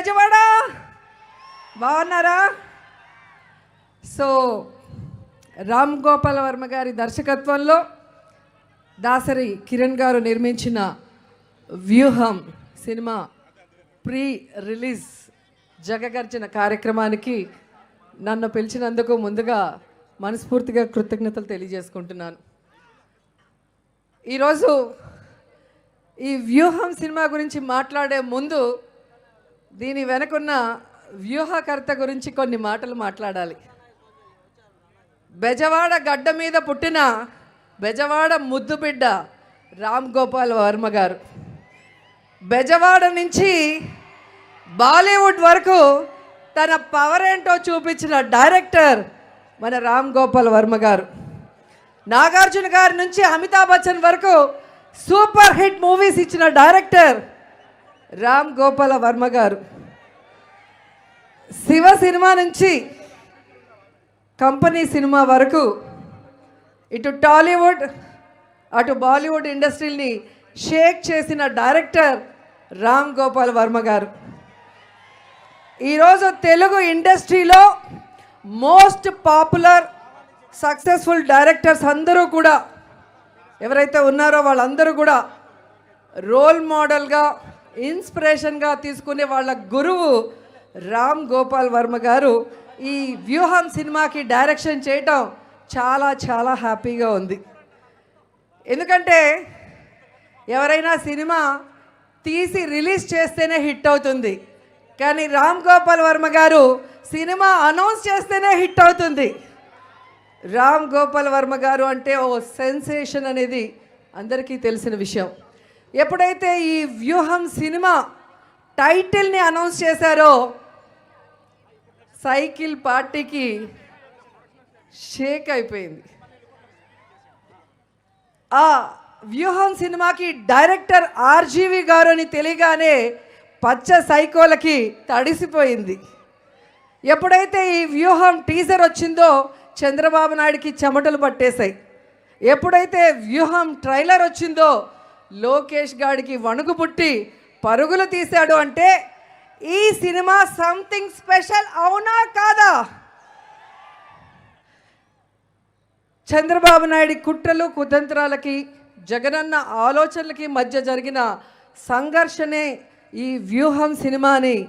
బెజవాడ బాగున్నారా? సో రామ్ గోపాల వర్మ గారి దర్శకత్వంలో దాసరి కిరణ్ గారు నిర్మించిన వ్యూహం సినిమా ప్రీ రిలీజ్ జగగర్జన కార్యక్రమానికి నన్ను పిలిచినందుకు ముందుగా మనస్ఫూర్తిగా కృతజ్ఞతలు తెలియజేసుకుంటున్నాను. ఈరోజు ఈ వ్యూహం సినిమా గురించి మాట్లాడే ముందు దీని వెనకున్న వ్యూహకర్త గురించి కొన్ని మాటలు మాట్లాడాలి. బెజవాడ గడ్డ మీద పుట్టిన బెజవాడ ముద్దుబిడ్డ రామ్ గోపాల్ వర్మ గారు. బెజవాడ నుంచి బాలీవుడ్ వరకు తన పవర్ ఏంటో చూపించిన డైరెక్టర్ మన రామ్ గోపాల్ వర్మ గారు. నాగార్జున గారి నుంచి అమితాబ్ బచ్చన్ వరకు సూపర్ హిట్ మూవీస్ ఇచ్చిన డైరెక్టర్ రామ్ గోపాల వర్మ గారు. శివ సినిమా నుంచి కంపెనీ సినిమా వరకు ఇటు టాలీవుడ్ అటు బాలీవుడ్ ఇండస్ట్రీని షేక్ చేసిన డైరెక్టర్ రామ్ గోపాల్ వర్మ గారు. ఈరోజు తెలుగు ఇండస్ట్రీలో మోస్ట్ పాపులర్ సక్సెస్ఫుల్ డైరెక్టర్స్ అందరూ కూడా ఎవరైతే ఉన్నారో వాళ్ళందరూ కూడా రోల్ మోడల్గా ఇన్స్పిరేషన్గా తీసుకునే వాళ్ళ గురువు రామ్ గోపాల్ వర్మ గారు ఈ వ్యూహం సినిమాకి డైరెక్షన్ చేయటం చాలా చాలా హ్యాపీగా ఉంది. ఎందుకంటే ఎవరైనా సినిమా తీసి రిలీజ్ చేస్తేనే హిట్ అవుతుంది. కానీ రామ్ గోపాల్ వర్మ గారు సినిమా అనౌన్స్ చేస్తేనే హిట్ అవుతుంది. రామ్ గోపాల్ వర్మ గారు అంటే ఓ సెన్సేషన్ అనేది అందరికీ తెలిసిన విషయం. ఎప్పుడైతే ఈ వ్యూహం సినిమా టైటిల్ని అనౌన్స్ చేశారో సైకిల్ పార్టీకి షేక్ అయిపోయింది. ఆ వ్యూహం సినిమాకి డైరెక్టర్ ఆర్జీవి గారు అని తెలియగానే పచ్చ సైకోలకి తడిసిపోయింది. ఎప్పుడైతే ఈ వ్యూహం టీజర్ వచ్చిందో చంద్రబాబు నాయుడికి చెమటలు పట్టేశాయి. ఎప్పుడైతే వ్యూహం ట్రైలర్ వచ్చిందో లోకేష్ గాడికి వణుకు పుట్టి పరుగులు తీశాడు అంటే ఈ సినిమా సంథింగ్ స్పెషల్ అవునా కాదా? చంద్రబాబు నాయుడి కుట్రలు కుతంత్రాలకి జగనన్న ఆలోచనలకి మధ్య జరిగిన సంఘర్షణే ఈ వ్యూహం సినిమాని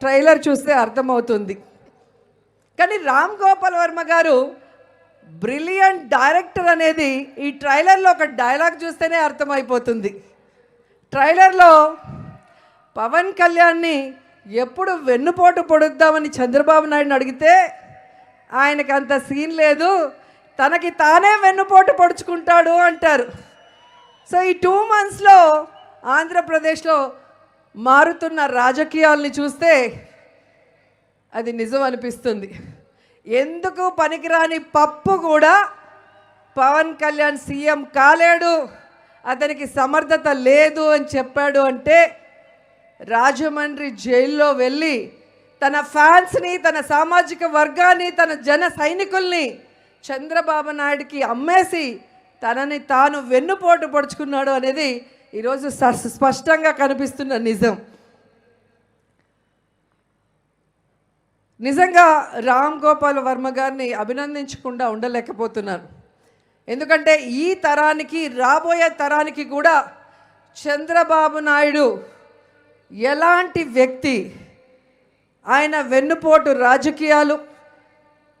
ట్రైలర్ చూస్తే అర్థమవుతుంది. కానీ రామ్ గోపాల్ వర్మ గారు బ్రిలియంట్ డైరెక్టర్ అనేది ఈ ట్రైలర్లో ఒక డైలాగ్ చూస్తేనే అర్థమైపోతుంది. ట్రైలర్లో పవన్ కళ్యాణ్ని ఎప్పుడు వెన్నుపోటు పొడుద్దామని చంద్రబాబు నాయుడుని అడిగితే ఆయనకి అంత సీన్ లేదు తనకి తానే వెన్నుపోటు పొడుచుకుంటాడు అంటారు. సో ఈ టూ మంత్స్లో ఆంధ్రప్రదేశ్లో మారుతున్న రాజకీయాల్ని చూస్తే అది నిజం అనిపిస్తుంది. ఎందుకు పనికిరాని పప్పు కూడా పవన్ కళ్యాణ్ సీఎం కాలేడు అతనికి సమర్థత లేదు అని చెప్పాడు అంటే రాజమండ్రి జైల్లో వెళ్ళి తన ఫ్యాన్స్ని తన సామాజిక వర్గాన్ని తన జన సైనికుల్ని చంద్రబాబు నాయుడికి అమ్మేసి తనని తాను వెన్నుపోటు పడుచుకున్నాడు అనేది ఈరోజు స- స్పష్టంగా కనిపిస్తున్న నిజం. నిజంగా రామ్ గోపాల్ వర్మ గారిని అభినందించకుండా ఉండలేకపోతున్నాను ఎందుకంటే ఈ తరానికి రాబోయే తరానికి కూడా చంద్రబాబు నాయుడు ఎలాంటి వ్యక్తి ఆయన వెన్నుపోటు రాజకీయాలు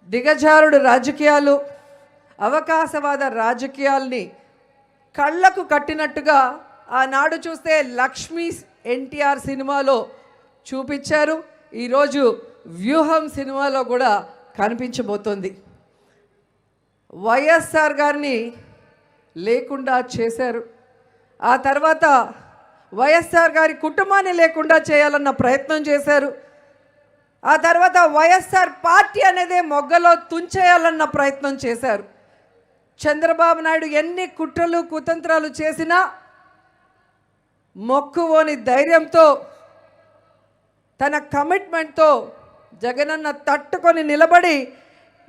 దిగజారుడు రాజకీయాలు అవకాశవాద రాజకీయాల్ని కళ్ళకు కట్టినట్టుగా ఆనాడు చూస్తే లక్ష్మీ ఎన్టీఆర్ సినిమాలో చూపించారు. ఈరోజు వ్యూహం సినిమాలో కూడా కనిపించబోతోంది. వైఎస్ఆర్ గారిని లేకుండా చేశారు. ఆ తర్వాత వైఎస్ఆర్ గారి కుటుంబాన్ని లేకుండా చేయాలన్న ప్రయత్నం చేశారు. ఆ తర్వాత వైఎస్ఆర్ పార్టీ అనేదే మొగ్గలో తుంచేయాలన్న ప్రయత్నం చేశారు. చంద్రబాబు నాయుడు ఎన్ని కుట్రలు కుతంత్రాలు చేసినా మొక్కువోని ధైర్యంతో తన కమిట్మెంట్తో జగనన్న తట్టుకొని నిలబడి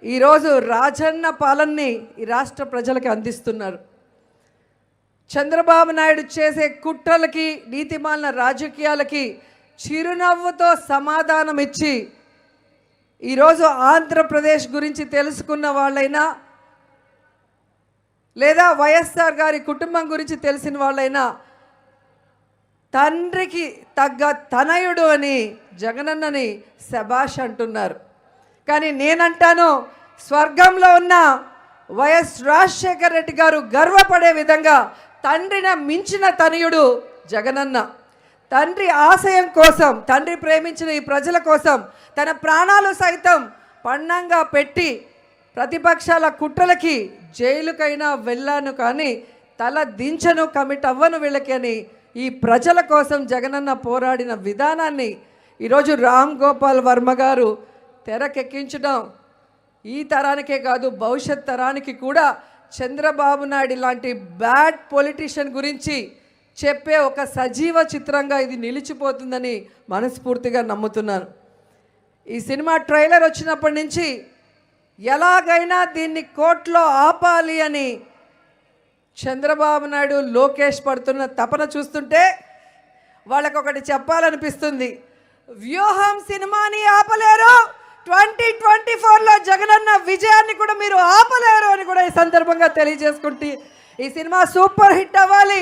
ఈరోజు రాజన్న పాలనని ఈ రాష్ట్ర ప్రజలకి అందిస్తున్నారు. చంద్రబాబు నాయుడు చేసే కుట్రలకి నీతిమాలిన రాజకీయాలకి చిరునవ్వుతో సమాధానం ఇచ్చి ఈరోజు ఆంధ్రప్రదేశ్ గురించి తెలుసుకున్న వాళ్ళైనా లేదా వైఎస్ఆర్ గారి కుటుంబం గురించి తెలిసిన వాళ్ళైనా తండ్రికి తగ్గ తనయుడు అని జగనన్నని శబాష్ అంటున్నారు. కానీ నేనంటాను స్వర్గంలో ఉన్న వైఎస్ రాజశేఖర రెడ్డి గారు గర్వపడే విధంగా తండ్రిన మించిన తనయుడు జగనన్న. తండ్రి ఆశయం కోసం తండ్రి ప్రేమించిన ఈ ప్రజల కోసం తన ప్రాణాలు సైతం పణంగా పెట్టి ప్రతిపక్షాల కుట్రలకి జైలుకైనా వెళ్ళాను కానీ తల దించను కమిట్ అవ్వను వీళ్ళకి అని ఈ ప్రజల కోసం జగనన్న పోరాడిన విధానాన్ని ఈరోజు రామ్ గోపాల్ వర్మ గారు తెరకెక్కించడం ఈ తరానికే కాదు భవిష్యత్ తరానికి కూడా చంద్రబాబు నాయుడు లాంటి బ్యాడ్ పొలిటీషియన్ గురించి చెప్పే ఒక సజీవ చిత్రంగా ఇది నిలిచిపోతుందని మనస్ఫూర్తిగా నమ్ముతున్నాను. ఈ సినిమా ట్రైలర్ వచ్చినప్పటి నుంచి ఎలాగైనా దీన్ని కోర్టులో ఆపాలి అని చంద్రబాబు నాయుడు లోకేష్ పడుతున్న తపన చూస్తుంటే వాళ్ళకొకటి చెప్పాలనిపిస్తుంది. వ్యూహం సినిమాని ఆపలేరు. ట్వంటీ ట్వంటీ ఫోర్లో జగనన్న విజయాన్ని కూడా మీరు ఆపలేరు అని కూడా ఈ సందర్భంగా తెలియజేసుకుంటే ఈ సినిమా సూపర్ హిట్ అవ్వాలి.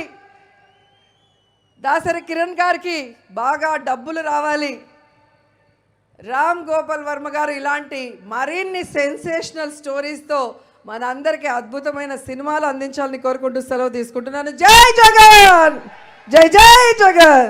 దాసరి కిరణ్ గారికి బాగా డబ్బులు రావాలి. రామ్ గోపాల్ వర్మ గారు ఇలాంటి మరిన్ని సెన్సేషనల్ స్టోరీస్తో మనందరికీ అద్భుతమైన సినిమాలు అందించాలని కోరుకుంటూ సెలవు తీసుకుంటున్నాను. జై జగన్! జై జై జగన్!